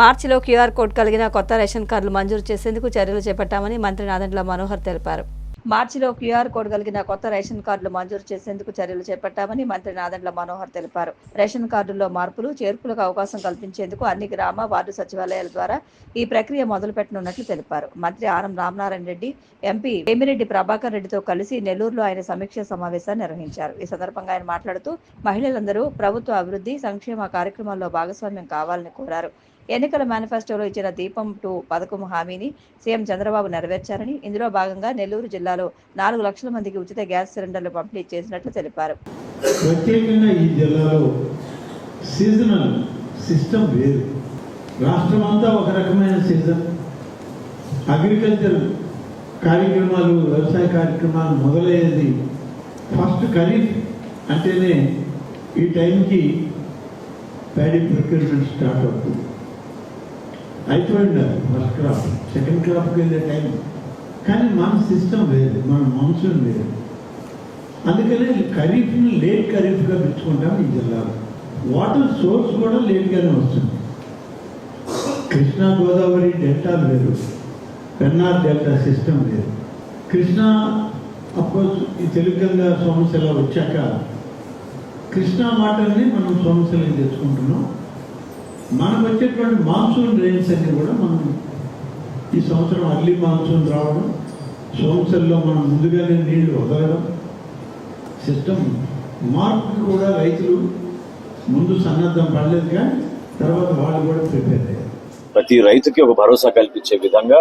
మార్చిలో QR code కలిగిన కొత్త రేషన్ కార్డులు మంజూరు చేసేందుకు చర్యలు చేపట్టామని మంత్రి నాదెండ్ల మనోహర్ తెలిపారు. మార్చిలో క్యూఆర్ కోడ్ కలిగిన కొత్త రేషన్ కార్డులు మంజూరు చేసేందుకు చర్యలు చేపట్టామని మంత్రి నాదండ్ల మనోహర్ తెలిపారు. రేషన్ కార్డుల్లో మార్పులు చేర్పులకు అవకాశం కల్పించేందుకు అన్ని గ్రామ వార్డు సచివాలయాల ద్వారా ఈ ప్రక్రియ మొదలుపెట్టనున్నట్లు తెలిపారు. మంత్రి ఆనం రామనారాయణ రెడ్డి ఎంపీ వేమిరెడ్డి ప్రభాకర్ రెడ్డితో కలిసి నెల్లూరులో ఆయన సమీక్ష సమావేశాన్ని నిర్వహించారు. ఈ సందర్భంగా ఆయన మాట్లాడుతూ మహిళలందరూ ప్రభుత్వ అభివృద్ధి సంక్షేమ కార్యక్రమాల్లో భాగస్వామ్యం కావాలని కోరారు. ఎన్నికల మేనిఫెస్టోలో ఇచ్చిన దీపం టూ పథకం హామీని సీఎం చంద్రబాబు నెరవేర్చారని. ఇందులో భాగంగా నెల్లూరు జిల్లాలో నాలుగు లక్షల మందికి ఉచిత గ్యాస్ సిలిండర్లు పంపిణీ చేసినట్లు తెలిపారు. ప్రత్యేకంగా ఈ జిల్లాలో సీజనల్ సిస్టమ్ వేరు రాష్ట్రం అంతా ఒక రకమైన సీజన్. అగ్రికల్చర్ కార్యక్రమాలు వ్యవసాయ కార్యక్రమాలు మొదలయ్యేది ఫస్ట్ ఖరీఫ్ అంటేనే ఈ టైంకి ప్యాడీ ప్రొక్యూర్మెంట్ స్టార్ట్ అవుతుంది. అయిపోయింది ఫస్ట్ క్రాప్ సెకండ్ క్రాప్కి వెళ్ళే టైం కానీ మన సిస్టమ్ వేరు మన మాన్సూన్ వేరు. అందుకనే ఖరీఫ్ని లేట్ ఖరీఫ్గా పెంచుకుంటాం ఈ జిల్లాలో. వాటర్ సోర్స్ కూడా లేట్గానే వస్తుంది. కృష్ణా గోదావరి డెల్టా వేరు పెన్నార్ డెల్టా సిస్టమ్ వేరు. కృష్ణా అఫ్కోర్స్ ఈ తెలుగంగా సోమశిల వచ్చాక కృష్ణా వాటర్ని మనం సమస్యలు తెచ్చుకుంటున్నాం. మనకు వచ్చేటువంటి మాన్సూన్ రెయిన్స్ అన్ని కూడా మనం ఈ సంవత్సరం అర్లీ మాన్సూన్ రావడం సంవత్సరంలో మనం ముందుగానే నీళ్ళు వదలడం సిస్టమ్ మార్పు కూడా రైతులు ముందు సన్నద్ధం పడలేదు కానీ తర్వాత వాళ్ళు కూడా ప్రిపేర్ అయ్యారు. ప్రతి రైతుకి ఒక భరోసా కల్పించే విధంగా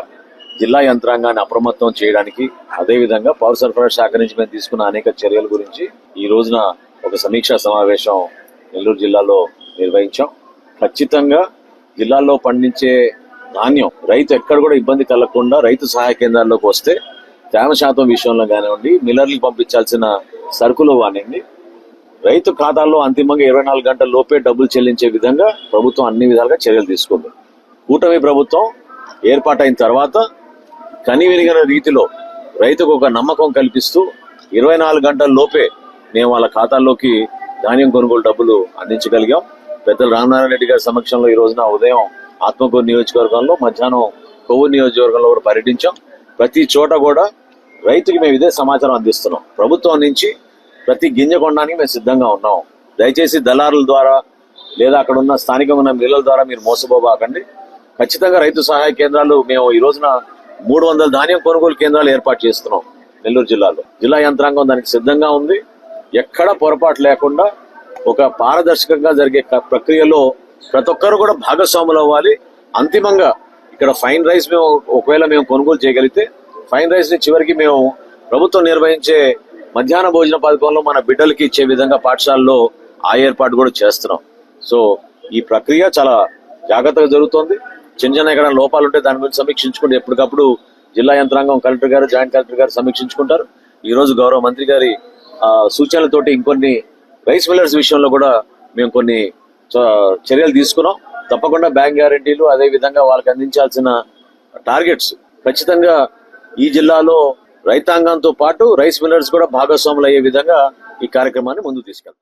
జిల్లా యంత్రాంగాన్ని అప్రమత్తం చేయడానికి అదేవిధంగా పౌర సరఫరా శాఖ నుంచి మేము తీసుకున్న అనేక చర్యల గురించి ఈ రోజున ఒక సమీక్షా సమావేశం నెల్లూరు జిల్లాలో నిర్వహించాం. ఖచ్చితంగా జిల్లాలో పండించే ధాన్యం రైతు ఎక్కడ కూడా ఇబ్బంది కలగకుండా రైతు సహాయ కేంద్రాల్లోకి వస్తే తేమ శాతం విషయంలో కానివ్వండి మిల్లర్లకు పంపించాల్సిన సరుకులు కానివ్వండి రైతు ఖాతాల్లో అంతిమంగా ఇరవై నాలుగు గంటల లోపే డబ్బులు చెల్లించే విధంగా ప్రభుత్వం అన్ని విధాలుగా చర్యలు తీసుకుంది. కూటమి ప్రభుత్వం ఏర్పాటైన తర్వాత కనివిరిగిన రీతిలో రైతుకు ఒక నమ్మకం కల్పిస్తూ ఇరవై నాలుగు గంటల లోపే మేము వాళ్ళ ఖాతాల్లోకి ధాన్యం కొనుగోలు డబ్బులు అందించగలిగాం. పెద్దలు రామనారాయణ రెడ్డి గారి సమక్షంలో ఈ రోజున ఉదయం ఆత్మకూరు నియోజకవర్గంలో మధ్యాహ్నం కొవ్వూరు నియోజకవర్గంలో కూడా పర్యటించాం. ప్రతి చోట కూడా రైతుకి మేము ఇదే సమాచారం అందిస్తున్నాం. ప్రభుత్వం నుంచి ప్రతి గింజ కొనడానికి మేము సిద్ధంగా ఉన్నాం. దయచేసి దళారుల ద్వారా లేదా అక్కడ ఉన్న స్థానికంగా ఉన్న మిల్లల ద్వారా మీరు మోసపోబాకండి. ఖచ్చితంగా రైతు సహాయ కేంద్రాలు మేము ఈ రోజున మూడు వందల ధాన్యం కొనుగోలు కేంద్రాలు ఏర్పాటు చేస్తున్నాం నెల్లూరు జిల్లాలో. జిల్లా యంత్రాంగం దానికి సిద్ధంగా ఉంది. ఎక్కడ పొరపాటు లేకుండా ఒక పారదర్శకంగా జరిగే ప్రక్రియలో ప్రతి ఒక్కరు కూడా భాగస్వాములు అవ్వాలి. అంతిమంగా ఇక్కడ ఫైన్ రైస్ మేము ఒకవేళ మేము కొనుగోలు చేయగలిగితే ఫైన్ రైస్ని చివరికి మేము ప్రభుత్వం నిర్వహించే మధ్యాహ్న భోజన పథకంలో మన బిడ్డలకి ఇచ్చే విధంగా పాఠశాలలో ఆ ఏర్పాటు కూడా చేస్తున్నాం. సో ఈ ప్రక్రియ చాలా జాగ్రత్తగా జరుగుతోంది. చిన్న చిన్న ఎక్కడ లోపాలు ఉంటే దాని గురించి సమీక్షించుకుంటే ఎప్పటికప్పుడు జిల్లా యంత్రాంగం కలెక్టర్ గారు జాయింట్ కలెక్టర్ గారు సమీక్షించుకుంటారు. ఈ రోజు గౌరవ మంత్రి గారి సూచనలతోటి ఇంకొన్ని రైస్ మిల్లర్స్ విషయంలో కూడా మేము కొన్ని చ- చర్యలు తీసుకున్నాం. తప్పకుండా బ్యాంక్ గ్యారంటీలు అదే విధంగా వాళ్ళకి అందించాల్సిన టార్గెట్స్. ఖచ్చితంగా ఈ జిల్లాలో రైతాంగంతో పాటు రైస్ మిల్లర్స్ కూడా భాగస్వాములు అయ్యే విధంగా ఈ కార్యక్రమాన్ని ముందు తీసుకెళ్తాం.